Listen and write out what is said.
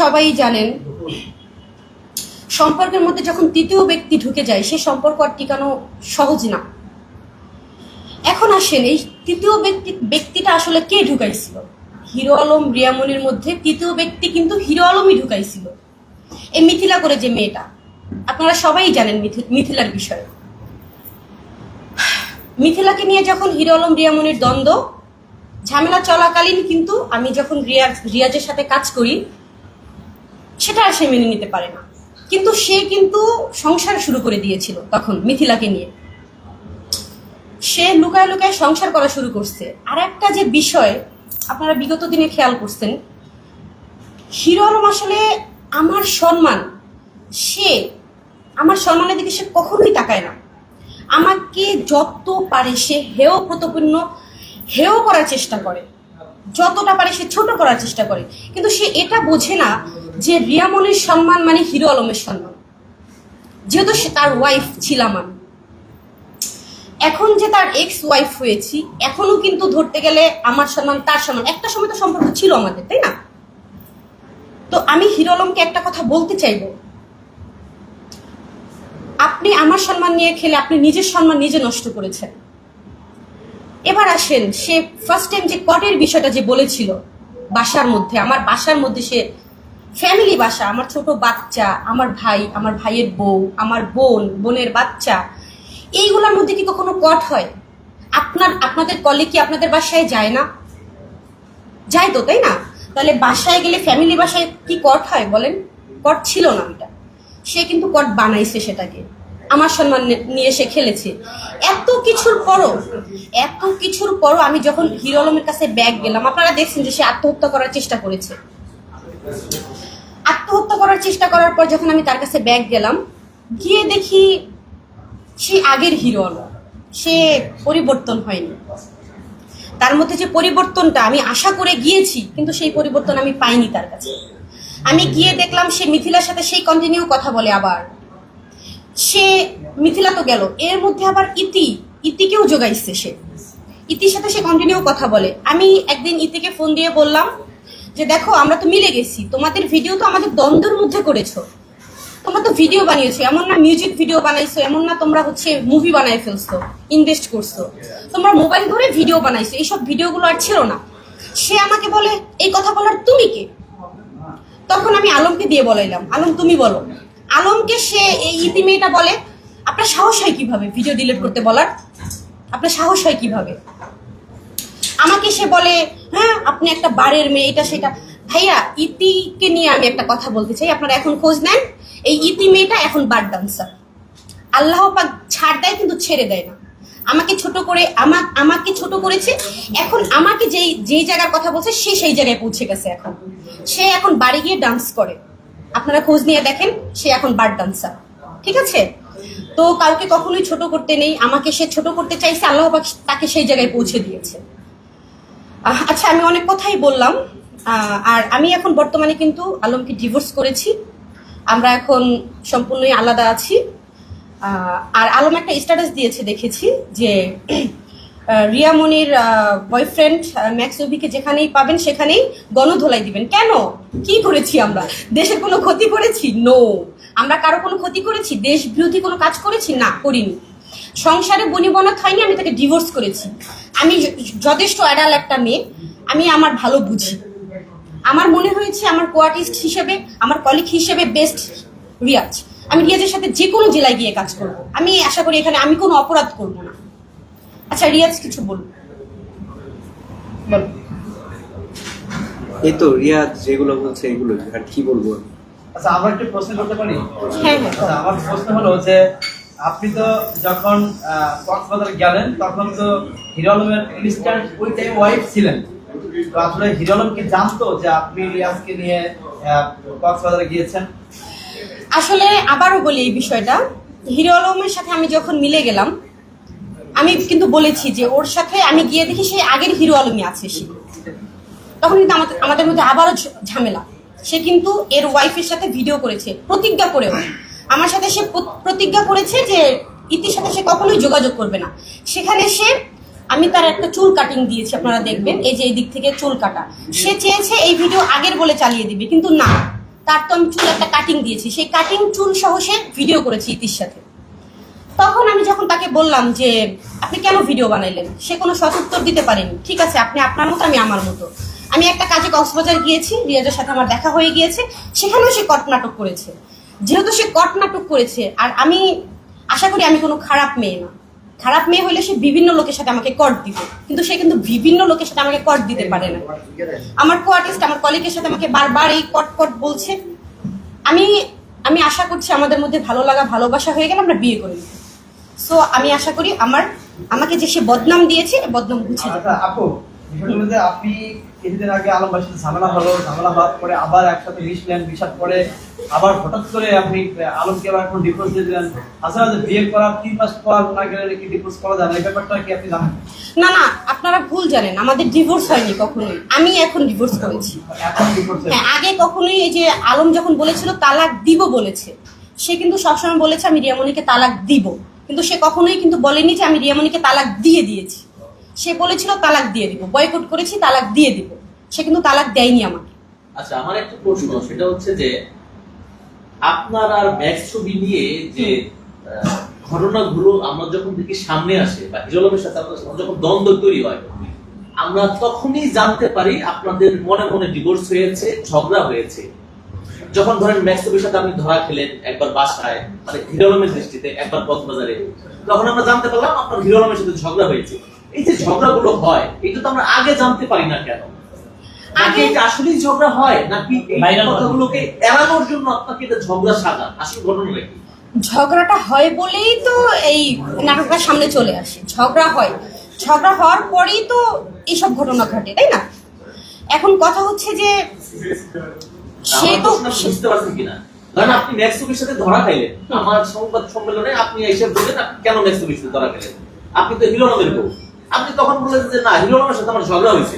সবাই জানেন, সম্পর্কের মধ্যে যখন তৃতীয় ব্যক্তি ঢুকে যায় সে সম্পর্ক আর টিকানো সহজ না। এখন আসেন, এই তৃতীয় ব্যক্তি, ব্যক্তিটা আসলে কে ঢুকাইছিল? হিরো আলম রিয়ামনির মধ্যে তৃতীয় ব্যক্তি কিন্তু হিরো আলমই ঢুকাইছিল। এই মিথিলা করে যে মেয়েটা, আপনারা সবাই জানেন মিথিলার বিষয়ে। মিথিলাকে নিয়ে যখন হিরো আলম রিয়ামনির দ্বন্দ্ব, ঝামেলা চলাকালীন কিন্তু আমি যখন রিয়াজ রিয়াজের সাথে কাজ করি সেটা সে মেনে নিতে পারে না। কিন্তু সে কিন্তু সংসার শুরু করে দিয়েছিল তখন মিথিলাকে নিয়ে। সে লুকায় লুকায় সংসার করা শুরু করছে। আর একটা যে বিষয়, আপনারা বিগত দিনে খেয়াল করছেন, হিরো আলম আসলে আমার সম্মান, সে আমার সম্মানের দিকে সে কখনোই তাকায় না। আমাকে যত পারে সে হেয় প্রতপূর্ণ, হেয় করার চেষ্টা করে। যতটা পারে সে ছোট করার চেষ্টা করে। কিন্তু সে এটা বোঝে না যে রিয়ামনির সম্মান মানে হিরো আলমের সম্মান। যেহেতু সে তার ওয়াইফ ছিলাম আমি এখন যে তার এক্স ওয়াইফ হয়েছি, এখনও কিন্তু ধরতে গেলে আমার সম্মান, তার সম্মান। একটা সময় তো সম্পর্ক ছিল আমাদের, তাই না? তো আমি হিরো আলমকে একটা কথা বলতে চাইব। আপনি আমার সম্মান নিয়ে খেলে আপনি নিজের সম্মান নিজে নষ্ট করেছেন। এবার আসেন, সে ফার্স্ট টাইম যে কটের বিষয়টা যে বলেছিল, বাসার মধ্যে, আমার বাসার মধ্যে সে ফ্যামিলি বাসা, আমার ছোট বাচ্চা, আমার ভাই, আমার ভাইয়ের বউ, আমার বোন, বোনের বাচ্চা, এইগুলোর মধ্যে কি কখনো কট হয়? আপনার, আপনাদের কলে কি আপনাদের বাসায় যায় না? যায় তো, তাই না? তাহলে বাসায় গেলে ফ্যামিলি বাসায় কি কট হয় বলেন? কট ছিল না ওইটা সে কিন্তু কট বানাইছে সেটাকে। আমার সম্মান নিয়ে সে খেলেছে। এত কিছুর পরও, এত কিছুর পরও আমি যখন হিরো আলমের কাছে ব্যাগ গেলাম, আপনারা দেখছেন যে সে আত্মহত্যা করার চেষ্টা করেছে। আত্মহত্যা করার চেষ্টা করার পর যখন আমি তার কাছে ব্যাগ গেলাম, গিয়ে দেখি সে আগের হিরো সে পরিবর্তন হয়নি। তার মধ্যে যে পরিবর্তনটা আমি আশা করে গিয়েছি, কিন্তু সেই পরিবর্তন আমি পাইনি তার কাছে। আমি গিয়ে দেখলাম সে মিথিলার সাথে সেই কন্টিনিউ কথা বলে আবার। সে মিথিলা তো গেল, এর মধ্যে আবার ইতি, ইতিকেও যোগাইছে সে। ইতির সাথে সে কন্টিনিউ কথা বলে। আমি একদিন ইতিকে ফোন দিয়ে বললাম যে দেখো, আমরা তো মিলে গেছি। তোমাদের ভিডিও তো আমাদের দ্বন্দ্বের মধ্যে করেছ। তোমরা তো ভিডিও বানিয়েছো। এমন না মিউজিক ভিডিও বানাইছো, এমন না তোমরা হচ্ছে মুভি বানাই ফেলছো ইনভেস্ট করছ। তোমরা মোবাইল ধরে ভিডিও বানাইছো। এইসব ভিডিওগুলো আর ছিল না। সে আমাকে বলে, এই কথা বলার তুমি কে? তখন আমি আলমকে দিয়ে বলাইলাম, আলম, তুমি বলো। আলমকে সে এই ইতি মেয়েটা বলে, আপনার সাহস হয় কীভাবে ভিডিও ডিলিট করতে বলার? আপনার সাহস হয় কীভাবে? আমাকে সে বলে হ্যাঁ আপনি একটা বারের মেয়ে, এটা সেটা। ভাইয়া, ইতিকে নিয়ে আমি একটা কথা বলতে চাই, আপনারা এখন খোঁজ নেন। এই ইতি মেয়েটা এখন বার ডান্সার আল্লাহ পাক ছাড় দেয় কিন্তু ছেড়ে দেয় না। আমাকে ছোট করে, আমা- আমাকে ছোট করেছে, এখন আমাকে যেই যেই জায়গার কথা বলছে, সে সেই জায়গায় পৌঁছে গেছে এখন। সে এখন বাড়ি গিয়ে ডান্স করে। আপনারা খোঁজ নিয়ে দেখেন, সে এখন বার ডান্সার ঠিক আছে? তো কাউকে কখনোই ছোট করতে নেই। আমাকে সে ছোট করতে চাইছে, আল্লাহ তাকে সেই জায়গায় পৌঁছে দিয়েছে। আচ্ছা আমি অনেক কথাই বললাম। আর আমি এখন বর্তমানে কিন্তু আলমকে ডিভোর্স করেছি। আমরা এখন সম্পূর্ণই আলাদা আছি। আর আলম একটা স্ট্যাটাস দিয়েছে দেখেছি যে আহ, রিয়া মনির বয়ফ্রেন্ড ম্যাক্স অভিকে যেখানেই পাবেন সেখানেই গণধোলাই দিবেন। কেন? কি করেছি আমরা? দেশের কোনো ক্ষতি করেছি? নো আমরা কারও কোনো ক্ষতি করেছি? দেশ বিরোধী কোনো কাজ করেছি? না করিনি। সংসারে বনিবনাত হয়নি আমি তাকে ডিভোর্স করেছি। আমি যথেষ্ট অ্যাডাল একটা মেয়ে আমি আমার ভালো বুঝি। আমার মনে হয়েছে আমার কোয়ার্টিস্ট হিসেবে আমার কলিগ হিসেবে বেস্ট রিয়াজ। আমি রিয়াজের সাথে যে কোনো জেলায় গিয়ে কাজ করব। আমি আশা করি এখানে আমি কোনো অপরাধ করব না। আচ্ছা রিয়াজ কিছু বলুন। বলো এই তো রিয়াজ যেগুলো বলছে এগুলো আর কি বলব? আচ্ছা আমার একটু প্রশ্ন করতে পারি? হ্যাঁ হ্যাঁ। আচ্ছা আমার প্রশ্ন হলো যে আপনি তো যখন কক্সবাজার গেলেন, তখন তো হিরো আলমের ইনস্ট্যান্ট ওই টাইম ওয়াইফ ছিলেন। তো আসলে হিরো আলম কি জানতো যে আপনি রিয়াজকে নিয়ে কক্সবাজারে গিয়েছেন। আসলে আবারও বলি এই বিষয়টা। হিরো আলমের সাথে আমি যখন মিলে গেলাম, আমি কিন্তু বলেছি যে ওর সাথে আমি গিয়ে দেখি সেই আগের হিরো আলমই আছে সে। তখন কিন্তু আমাদের আমাদের মধ্যে আবারও ঝামেলা। সে কিন্তু এর ওয়াইফের সাথে ভিডিও করেছে, প্রতিজ্ঞা করেও। আমার সাথে সে প্রতিজ্ঞা করেছে যে ইতির সাথে সে কখনোই যোগাযোগ করবে না। সেখানে সে, আমি তার একটা চুল কাটিং দিয়েছি, আপনারা দেখবেন, এই যে এই দিক থেকে চুল কাটা। সে চেয়েছে এই ভিডিও আগের বলে চালিয়ে দিবে, কিন্তু না। তার তো আমি চুল একটা কাটিং দিয়েছি, সেই কাটিং চুল সহ সে ভিডিও করেছে ইতির সাথে। তখন আমি যখন তাকে বললাম যে, আপনি কেন ভিডিও বানাইলেন? সে কোনো সদুত্তর দিতে পারেনি। ঠিক আছে, আপনি আপনার মতো, আমি আমার মতো। আমি একটা কাজে কক্সবাজার গিয়েছি, রিয়াজের সাথে আমার দেখা হয়ে গিয়েছে, সেখানেও সে কট নাটক করেছে। যেহেতু সে কট নাটক করেছে, আর আমি আশা করি আমি কোনো খারাপ মেয়ে না। খারাপ মেয়ে হলে সে বিভিন্ন লোকের সাথে আমাকে কট দিত, কিন্তু সে কিন্তু বিভিন্ন লোকের সাথে আমাকে কট দিতে পারে না। আমার কোয়ার্টিস্ট আমার কলিগের সাথে আমাকে বারবার এই কট কট বলছে। আমি আমি আশা করছি আমাদের মধ্যে ভালো লাগা, ভালোবাসা হয়ে গেলে আমরা বিয়ে করে সো আমি আশা করি আমার, আমাকে যে সে বদনাম দিয়েছে বদনাম যাবে। আচ্ছা আপু বিষয়টা হলো যে আপনি কিছুদিন আগে আলমবাসীর সাথে ঝামেলা হলো ঝামেলা হওয়ার পরে আবার একসাথে মিশলেন মিশার পরে আবার হঠাৎ করে আপনি আলমকে আবার এখন ডিভোর্স দিয়ে দিলেন। আসলে যে বিয়ে করার তিন মাস পর না গেলে কি ডিভোর্স করা যায় না এই ব্যাপারটা কি আপনি জানেন? না না আপনারা ভুল জানেন আমাদের ডিভোর্স হয়নি কখনোই। আমি এখন ডিভোর্স করেছি। হ্যাঁ আগে কখনোই এই যে আলম যখন বলেছিল তালাক দিব বলেছে সে কিন্তু সবসময় বলেছে আমি রিয়ামণিকে তালাক দিব। কিন্তু সে কখনোই কিন্তু বলেনি যে আমি রিয়ামণিকে তালাক দিয়ে দিয়েছি। সে বলেছিল তালাক দিয়ে দিব। বয়কট করেছি তালাক দিয়ে দিব। সে কিন্তু তালাক দেয়নি আমাকে। আচ্ছা আমার একটা প্রশ্ন সেটা হচ্ছে যে আপনার আর ম্যাক্স ছবি নিয়ে যে ঘটনাগুলো আমরা যখন দেখি সামনে আসে বা হিরোলমের সাথে আপনার যখন দ্বন্দ্ব তৈরি হয় আমরা তখনই জানতে পারি আপনাদের মনে মনে ডিভোর্স হয়েছে ঝগড়া হয়েছে। যখন ধরেন ম্যাক্স ছবির সাথে আপনি ধরা খেলেন একবার বাসায় মানে হিরোলমের দৃষ্টিতে একবার কক্সবাজারে তখন আমরা জানতে পারলাম আপনার হিরোলমের সাথে ঝগড়া হয়েছে। এই যে ঝগড়াগুলো হয় এটা তো আমরা আগে জানতে পারি না কেন? আগে- এটা আসলেই ঝগড়া হয় নাকি এই কথাগুলোকে এড়ানোর জন্য আপনাকে এটা ঝগড়া সাজা? আসল ঘটনা কি? ঝগড়াটা হয় বলেই তো এই নাটকটা সামনে চলে আসে। ঝগড়া হয়। ঝগড়া হওয়ার পরেই তো এইসব ঘটনা ঘটে তাই না? এখন কথা হচ্ছে যে সে তো বুঝতে পারছেন কিনা? কারণ আপনি ম্যাক্সুবির সাথে ধরা খাইলেন। আমার সংবাদ সম্মেলনে আপনি এসে বললেন আপনি কেন ম্যাক্সুবির সাথে ধরা খেলেন আপনি তো হিরো নামের বউ। আপনি তখন বললেন যে না হিরো সাথে আমার ঝগড়া হয়েছে।